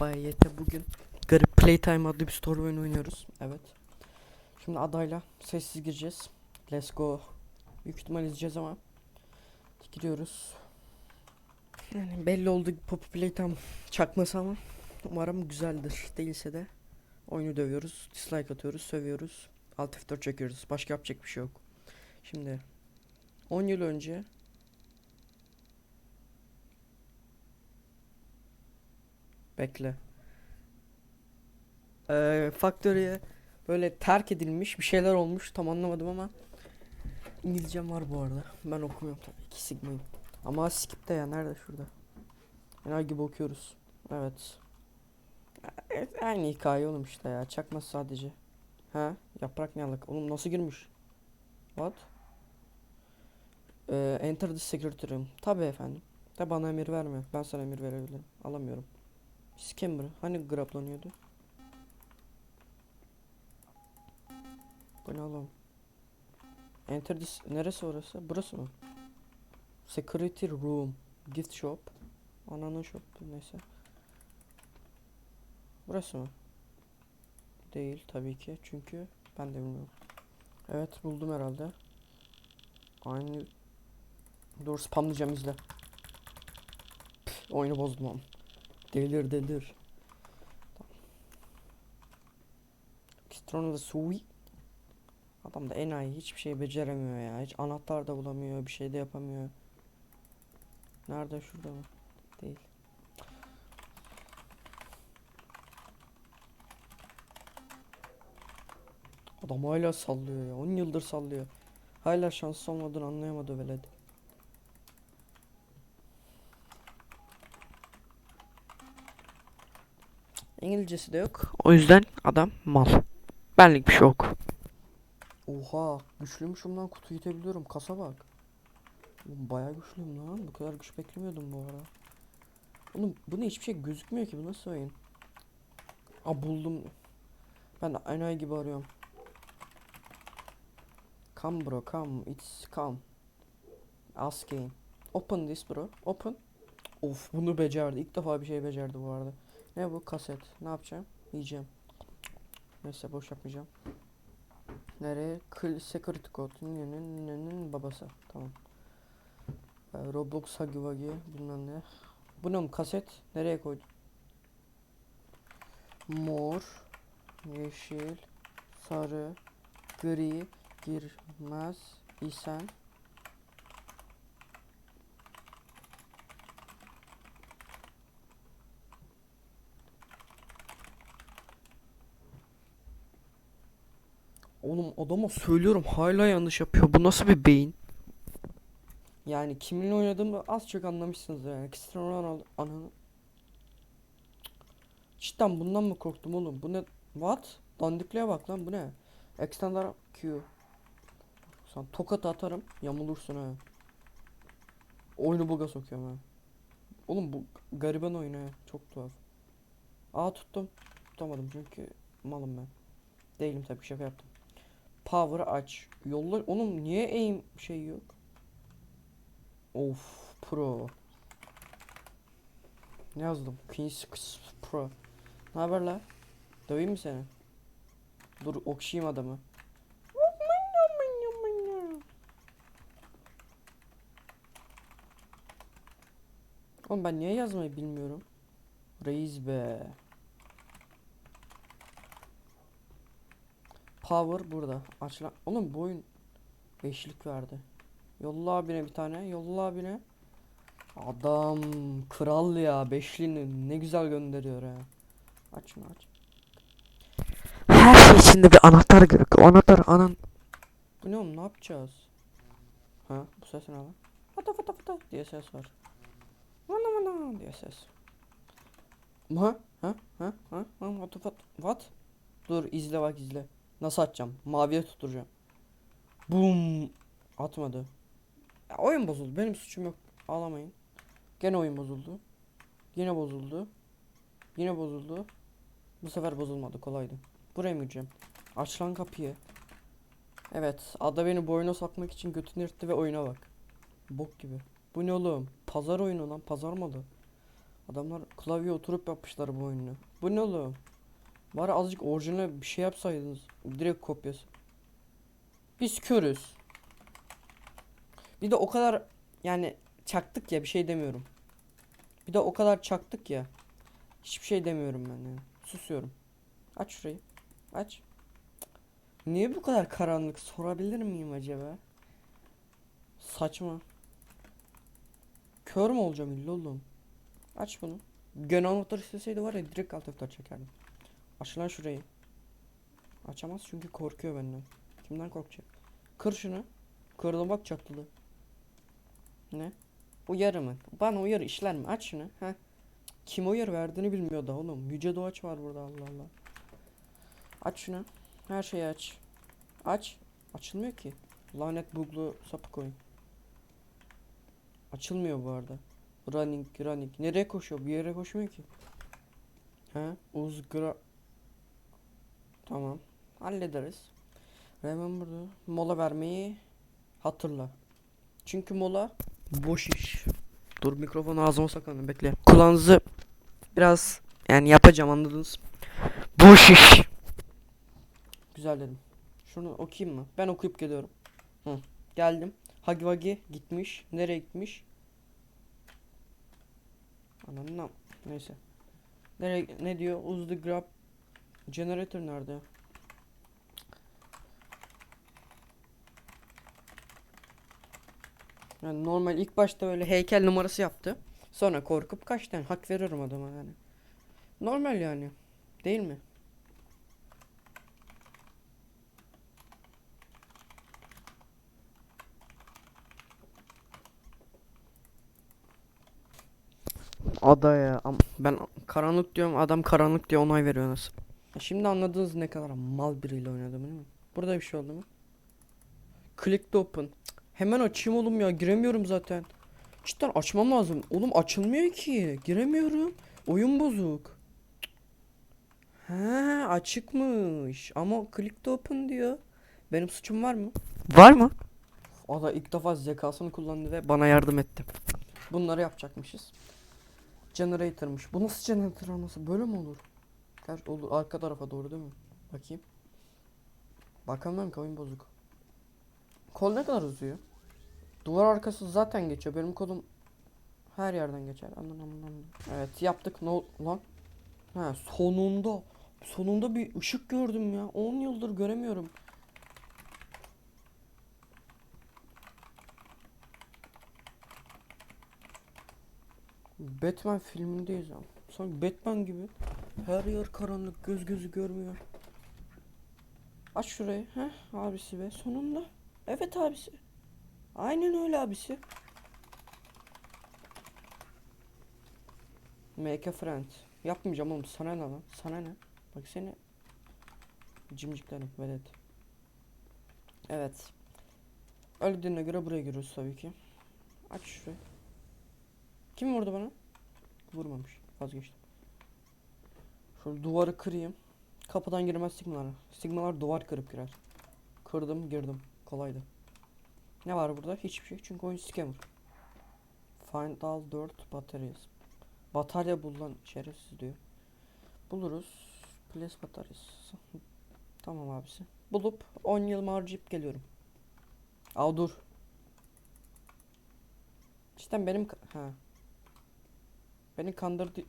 Merhaba YT bugün Garip Playtime adlı bir story oyunu oynuyoruz. Evet. Şimdi adayla sessiz gireceğiz. Let's go. Büyük ihtimal izleyeceğiz ama gidiyoruz. Yani belli oldu Poppy Playtime çakması ama umarım güzeldir. Değilse de oyunu dövüyoruz, dislike atıyoruz, sövüyoruz. Alt F4 çekiyoruz. Başka yapacak bir şey yok. Şimdi 10 yıl önce Bekle. Ee, Factory'e böyle terk edilmiş bir şeyler olmuş tam anlamadım ama İngilizcem var bu arada. Ben okumuyorum tabii ki Sigma'yım. Ama skip'te ya nerede şurada? Genel gibi okuyoruz. Evet. Evet, aynı hikaye oğlum işte ya. Çakması sadece. Ha? Yaprak ne alaka? Oğlum nasıl girmiş? What? Ee, enter the security room. Tabii efendim. De bana emir verme. Ben sana emir verebilirim. Alamıyorum. Scammer. Hani grablanıyordu? Bu ne oğlum? Enter this... Neresi orası? Burası mı? Security room. Gift shop. Ananın shop. Neyse. Burası mı? Değil tabii ki. Çünkü ben de bilmiyorum. Evet buldum herhalde. Aynı... Dur spamlayacağım izle. Püh, oyunu bozdum ama. Delir delir. Kistrono da sui. Adam da enayi hiçbir şey beceremiyor ya. Hiç anahtar da bulamıyor. Bir şey de yapamıyor. Nerede şurada mı? Değil. Adam hala sallıyor ya. 10 yıldır sallıyor. Hala şans olmadığını anlayamadı veled. İngilizcesi de yok. O yüzden adam mal. Benlik bir şey yok. Oha güçlüymüşüm lan kutuyu itebiliyorum. Kasa bak. Oğlum bayağı güçlüyüm lan. Bu kadar güç beklemiyordum bu ara. Oğlum bu ne hiçbir şey gözükmüyor ki bu nasıl oyun? Aa buldum. Ben de enayi gibi arıyorum. Come bro come it's come. Asking. Open this bro. Open. Of bunu becerdi. İlk defa bir şey becerdi bu arada. Ne bu kaset? Ne yapacağım? Yiyeceğim. Neyse boş yapmayacağım. Nereye? Kıl security code. Nenin nenin babası. Tamam. Ee, Roblox Huggy Wuggy bilmem ne. Bu ne kaset? Nereye koydun? Mor, yeşil, sarı, gri, girmez isen Oğlum adama söylüyorum hala yanlış yapıyor. Bu nasıl bir beyin? Yani kiminle oynadığımı az çok anlamışsınız yani. Cristiano Ronaldo ananı. Cidden bundan mı korktum oğlum? Bu ne? What? Dandikliğe bak lan bu ne? Extender Q. Sen tokat atarım yamulursun ha. Oyunu buga sokuyorum ha. Oğlum bu gariban oyunu. Çok tuhaf. Aa tuttum. Tutamadım çünkü malım ben. Değilim tabii şaka yaptım. Power aç. Yolla oğlum niye aim şey yok? Of pro. Ne yazdım? Queen's Pro. Ne haber la? Döveyim mi seni? Dur okşayayım adamı. Oğlum ben niye yazmayı bilmiyorum. Reis be. Power burada. Aç lan. Oğlum bu oyun beşlik verdi. Yolla abine bir tane. Yolla abine. Adam kral ya. Beşliğini ne güzel gönderiyor ha. Aç şunu aç. Her şey içinde bir anahtar gerek. Anahtar anan. Bu ne oğlum ne yapacağız? Ha bu ses ne lan? Fata fata fata diye ses var. Vana vana diye ses. Ha ha ha ha ha what what? Dur izle bak izle. Nasıl atacağım? Maviye tutturacağım. Boom. Atmadı. Ya, oyun bozuldu. Benim suçum yok. Ağlamayın. Gene oyun bozuldu. Yine bozuldu. Yine bozuldu. Bu sefer bozulmadı. Kolaydı. Buraya mı gireceğim? Aç lan kapıyı. Evet. Ada beni bu oyuna sokmak için götünü yırttı ve oyuna bak. Bok gibi. Bu ne oğlum? Pazar oyunu lan. Pazar malı. Adamlar klavye oturup yapmışlar bu oyunu. Bu ne oğlum? Bari azıcık orijinal bir şey yapsaydınız. Direkt kopyası. Biz körüz. Bir de o kadar yani çaktık ya bir şey demiyorum. Bir de o kadar çaktık ya. Hiçbir şey demiyorum ben yani. Susuyorum. Aç şurayı. Aç. Niye bu kadar karanlık sorabilir miyim acaba? Saçma. Kör mü olacağım illa oğlum? Aç bunu. Gön anahtarı isteseydi var ya direkt alt F4 çekerdim. Aç lan şurayı. Açamaz çünkü korkuyor benden. Kimden korkacak? Kır şunu. Kırdım bak çatladı. Ne? Uyarı mı? Bana uyarı işler mi? Aç şunu. Ha? Kim uyarı verdiğini bilmiyor da oğlum. Yüce Doğaç var burada Allah Allah. Aç şunu. Her şeyi aç. Aç. Açılmıyor ki. Lanet buglu sapık oyun. Açılmıyor bu arada. Running, running. Nereye koşuyor? Bir yere koşmuyor ki. He? Uzgra... Tamam. Hallederiz. Burada mola vermeyi hatırla. Çünkü mola boş iş. Dur mikrofonu ağzıma saklanın bekle. Kulağınızı biraz yani yapacağım anladınız. Boş iş. Güzel dedim. Şunu okuyayım mı? Ben okuyup geliyorum. Hı. Geldim. Hagi Vagi gitmiş. Nereye gitmiş? Ananı neyse. Nereye ne diyor? Uz the grab generator nerede? Yani normal ilk başta öyle heykel numarası yaptı. Sonra korkup kaçtı. Yani hak veriyorum adama yani. Normal yani. Değil mi? Ada ya. Am- Ben karanlık diyorum adam karanlık diye onay veriyor nasıl? Şimdi anladınız ne kadar mal biriyle oynadım değil mi? Burada bir şey oldu mu? Click to open. Hemen açayım oğlum ya giremiyorum zaten. Cidden açmam lazım. Oğlum açılmıyor ki. Giremiyorum. Oyun bozuk. Ha açıkmış. Ama click to open diyor. Benim suçum var mı? Var mı? O da ilk defa zekasını kullandı ve bana yardım etti. Bunları yapacakmışız. Generator'mış. Bu nasıl generator olması? Böyle mi olur? Gerçi olur. Arka tarafa doğru değil mi? Bakayım. Bakamıyorum ki bozuk. Kol ne kadar uzuyor? Duvar arkası zaten geçiyor. Benim kolum her yerden geçer. Aman. Evet yaptık. Ne ol- lan? Ha sonunda. Sonunda bir ışık gördüm ya. 10 yıldır göremiyorum. Batman filmindeyiz ama. Sanki Batman gibi. Her yer karanlık, göz gözü görmüyor. Aç şurayı. Heh, abisi be. Sonunda. Evet abisi. Aynen öyle abisi. Make a friend. Yapmayacağım oğlum. Sana ne lan? Sana ne? Bak seni cimciklerim velet. Evet. Öldüğüne göre buraya giriyoruz tabii ki. Aç şurayı. Kim vurdu bana? Vurmamış. Vazgeçtim. Şöyle duvarı kırayım. Kapıdan girmez sigmalar. Sigmalar duvar kırıp girer. Kırdım girdim. Kolaydı. Ne var burada? Hiçbir şey. Çünkü oyun scammer. Find all 4 bataryas. Batarya bul lan şerefsiz diyor. Buluruz. Place bataryas. tamam abisi. Bulup 10 yıl harcayıp geliyorum. Aa dur. İşte benim ha. Beni kandırdı.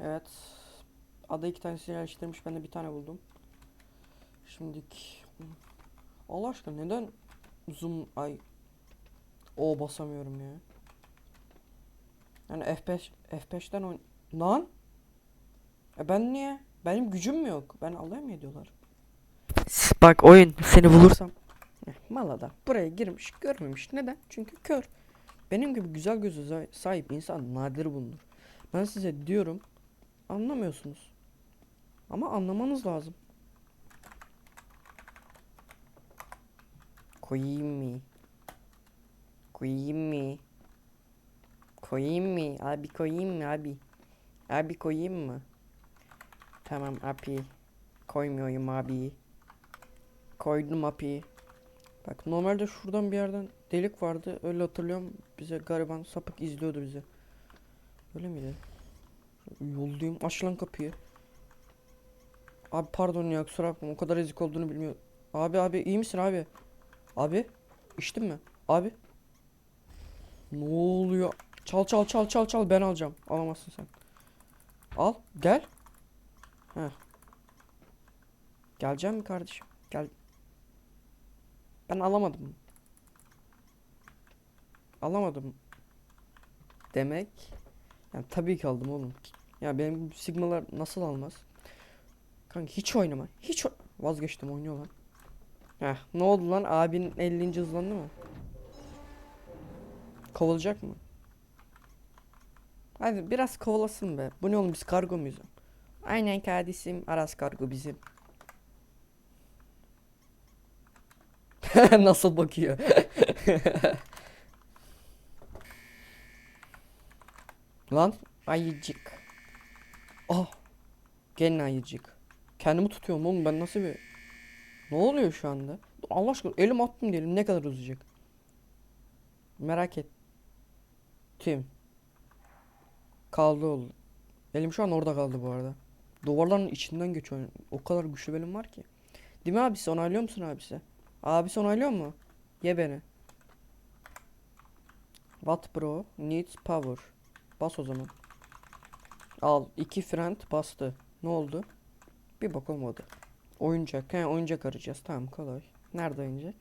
Evet. Ada iki tanesini yerleştirmiş. Ben de bir tane buldum. Şimdik. Allah aşkına neden zoom ay o basamıyorum ya. Yani F5 F5'ten oyn lan e ben niye? Benim gücüm mü yok? Ben alay mı ediyorlar? Bak oyun seni bulursam Malada buraya girmiş görmemiş. Neden? Çünkü kör. Benim gibi güzel gözü sahip insan nadir bulunur. Ben size diyorum anlamıyorsunuz. Ama anlamanız lazım. Koyayım mı? Koyayım mı? Koyayım mı? Abi koyayım mı abi? Abi koyayım mı? Tamam abi. Koymuyorum abi. Koydum abi. Bak normalde şuradan bir yerden delik vardı. Öyle hatırlıyorum. Bize gariban sapık izliyordu bizi. Öyle miydi? Yoldayım. Aç lan kapıyı. Abi pardon ya kusura bakma. O kadar ezik olduğunu bilmiyorum. Abi abi iyi misin abi? Abi içtin mi? Abi. Ne oluyor? Çal çal çal çal çal ben alacağım. Alamazsın sen. Al gel. Heh. Geleceğim mi kardeşim? Gel. Ben alamadım. Alamadım. Demek. Yani tabii ki aldım oğlum. Ya benim sigmalar nasıl almaz? Kanka hiç oynama. Hiç o- vazgeçtim oynuyor lan. Heh, ne oldu lan? Abinin 50. hızlandı mı? Kovalayacak mı? Hadi biraz kovalasın be. Bu ne oğlum biz kargo muyuz? Aynen kardeşim. Aras kargo bizim. Nasıl bakıyor? Lan ayıcık. Ah. Gene ayıcık. Kendimi tutuyorum oğlum ben nasıl bir... Ne oluyor şu anda? Allah aşkına elim attım diyelim ne kadar uzayacak? Merak et. Tim. Kaldı oldu. Elim şu an orada kaldı bu arada. Duvarların içinden geçiyor. O kadar güçlü benim var ki. Değil mi abisi? Onaylıyor musun abisi? Abisi onaylıyor mu? Ye beni. What bro? Needs power. Bas o zaman. Al. iki friend bastı. Ne oldu? Bir bak olmadı. Oyuncak. He oyuncak arayacağız. Tamam kolay. Nerede oyuncak?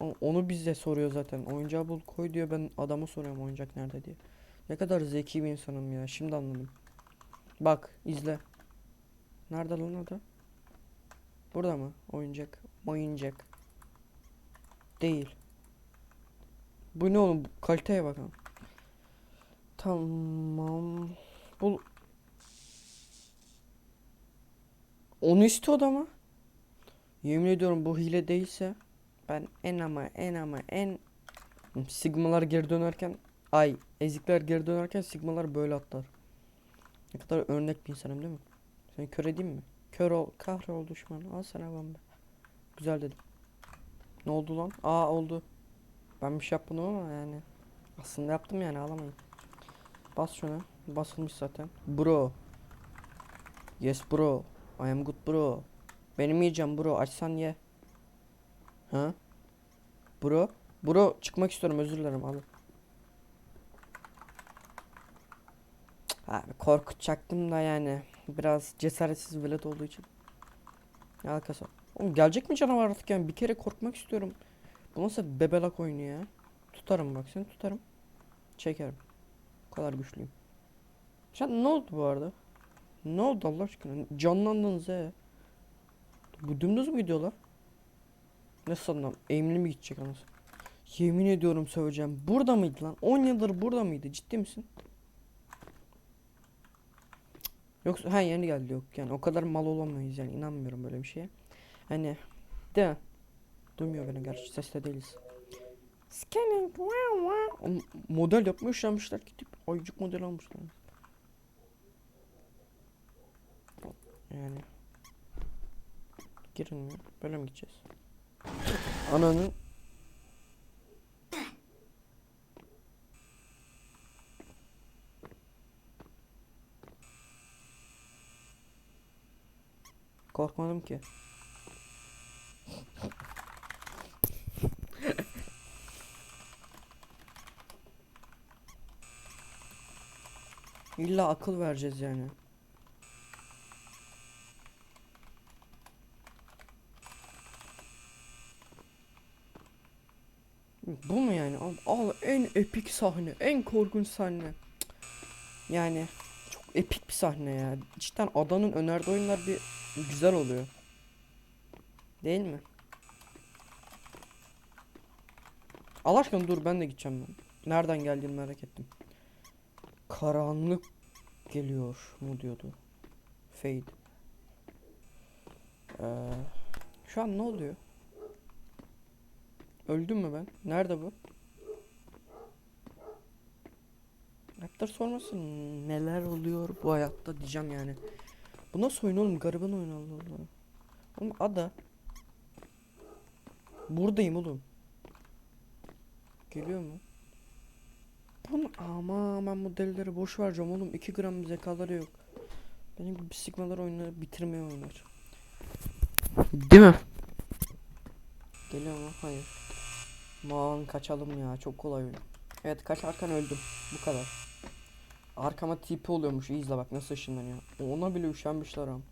O- Onu bize soruyor zaten. Oyuncağı bul koy diyor. Ben adama soruyorum oyuncak nerede diye. Ne kadar zeki bir insanım ya. Şimdi anladım. Bak izle. Nerede lan o da? Burada mı? Oyuncak. Oyuncak. Değil. Bu ne oğlum? Kaliteye bakalım. Tamam. Bul. Onu istiyordu ama. Yemin ediyorum bu hile değilse ben en ama en ama en sigmalar geri dönerken ay ezikler geri dönerken sigmalar böyle atlar. Ne kadar örnek bir insanım değil mi? Seni kör edeyim mi? Kör ol, kahrol düşman. Al sana bomba. Güzel dedim. Ne oldu lan? Aa oldu. Ben bir şey yapmadım ama yani. Aslında yaptım yani ağlamayın. Bas şuna. Basılmış zaten. Bro. Yes bro. I am good bro. Benim yiyeceğim bro. Açsan ye. Ha? Bro. Bro çıkmak istiyorum özür dilerim abi. Abi korkutacaktım da yani. Biraz cesaretsiz velet olduğu için. Ne alakası? Oğlum gelecek mi canavar artık yani? Bir kere korkmak istiyorum. Bu nasıl bebelak oyunu ya? Tutarım bak seni tutarım. Çekerim. Bu kadar güçlüyüm. Sen ne oldu bu arada? Ne oldu Allah aşkına? Canlandınız he. Bu dümdüz mü gidiyor lan? Ne sandım? Eğimli mi gidecek anasını? Yemin ediyorum söyleyeceğim. Burada mıydı lan? 10 yıldır burada mıydı? Ciddi misin? Yoksa ha yeni geldi yok yani o kadar mal olamayız yani inanmıyorum böyle bir şeye. Hani de duymuyor beni gerçi seste değiliz. Scanning wow wow. Model yapmış yapmışlar gidip ayıcık model almışlar. Yani girilmiyor. Böyle mi gideceğiz? Ananın Korkmadım ki. İlla akıl vereceğiz yani. Bu mu yani? Al, al en epik sahne, en korkunç sahne. Yani çok epik bir sahne ya. Cidden adanın önerdiği oyunlar bir güzel oluyor. Değil mi? Allah aşkına dur ben de gideceğim ben. Nereden geldiğini merak ettim. Karanlık geliyor mu diyordu. Fade. Ee, şu an ne oluyor? Öldüm mü ben? Nerede bu? Raptor sormasın neler oluyor bu hayatta diyeceğim yani. Bu nasıl oyun oğlum? Gariban oyun Allah Allah. Oğlum ada. Buradayım oğlum. Geliyor mu? Bunu ama ben bu delileri boş vereceğim oğlum 2 gram zekaları yok. Benim gibi sigmalar oyunları bitirmeye oynar. Değil mi? Geliyor mu? Hayır. Man kaçalım ya çok kolay oyun. Evet kaçarken öldüm. Bu kadar. Arkama tipi oluyormuş. İyi izle bak nasıl ışınlanıyor. Ona bile üşenmişler am.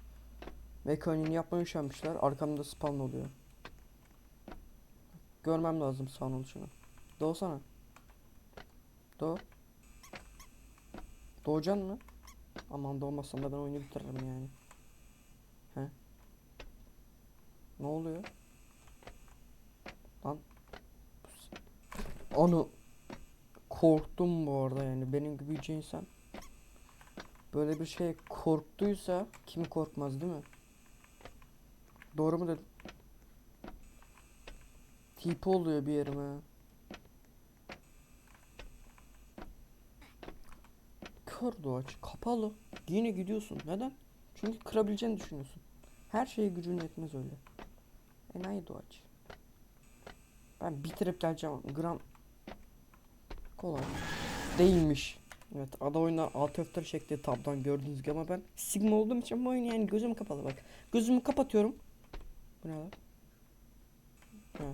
Mekaniğini yapmaya üşenmişler. Arkamda spawn oluyor. Görmem lazım spawn oluşunu. Doğsana. Doğ. Doğacaksın mı? Aman doğmazsan da ben oyunu bitiririm yani. He? Ne oluyor? Lan. Onu korktum bu arada yani benim gibi bir insan böyle bir şey korktuysa kim korkmaz değil mi? Doğru mu dedim? Tipi oluyor bir yerime. Kör doğaç kapalı. Yine gidiyorsun. Neden? Çünkü kırabileceğini düşünüyorsun. Her şeye gücün yetmez öyle. Enayi doğaç. Ben bitirip geleceğim. Gram kolay. Değilmiş. Evet ada oyuna alt F4 şekli tabdan gördüğünüz gibi ama ben Sigma olduğum için bu oyun yani gözüm kapalı bak. Gözümü kapatıyorum. Bu ne lan? Ha.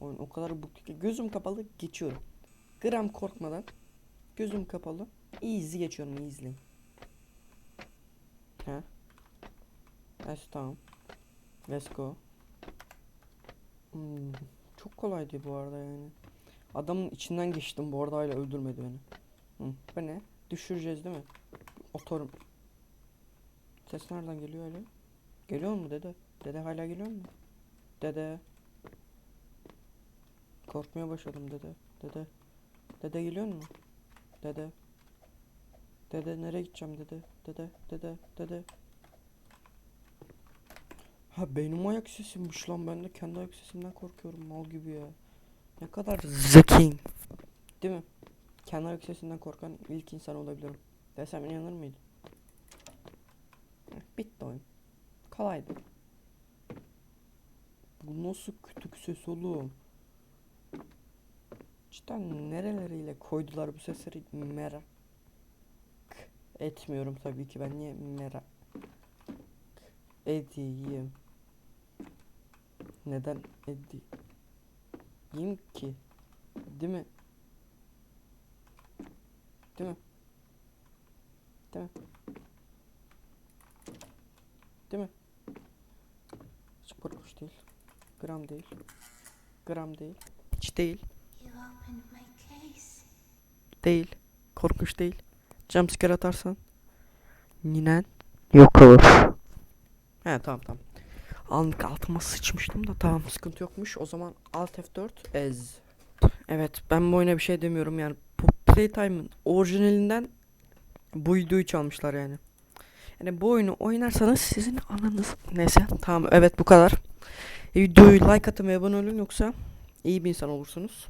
Oyun o kadar buklu ki gözüm kapalı geçiyorum. Gram korkmadan gözüm kapalı easy geçiyorum easy. Ha. Evet tamam. Let's go. Hmm, çok kolaydı bu arada yani. Adamın içinden geçtim bu arada hala öldürmedi beni. Hı, bu ne? Düşüreceğiz değil mi? Otorum. Ses nereden geliyor öyle? Geliyor mu dede? Dede hala geliyor mu? Dede. Korkmaya başladım dede. Dede. Dede geliyor mu? Dede. Dede nereye gideceğim dede? Dede, dede, dede. Ha benim ayak sesimmiş lan ben de kendi ayak sesimden korkuyorum mal gibi ya. Ne kadar zekiyim. Değil mi? Kendi ayak korkan ilk insan olabilirim. Desem inanır mıydın? Bitti oyun. Kolaydı. Bu nasıl kütük ses oğlum? Cidden nereleriyle koydular bu sesleri merak etmiyorum tabii ki ben niye merak edeyim neden edeyim ki değil mi değil mi değil mi değil mi hiç korkunç değil gram değil gram değil hiç değil. Değil. Korkunç değil. Jumpscare atarsan. Ninen yok olur. He tamam tamam. Anlık altıma sıçmıştım da tamam sıkıntı yokmuş. O zaman Alt F4 ez. Evet ben bu oyuna bir şey demiyorum yani. Playtime'ın orijinalinden bu videoyu çalmışlar yani. Yani bu oyunu oynarsanız sizin ananız neyse tamam evet bu kadar. E, videoyu like atın ve abone olun yoksa iyi bir insan olursunuz.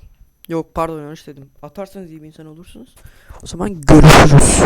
Yok pardon yanlış dedim. Atarsanız iyi bir insan olursunuz. O zaman görüşürüz.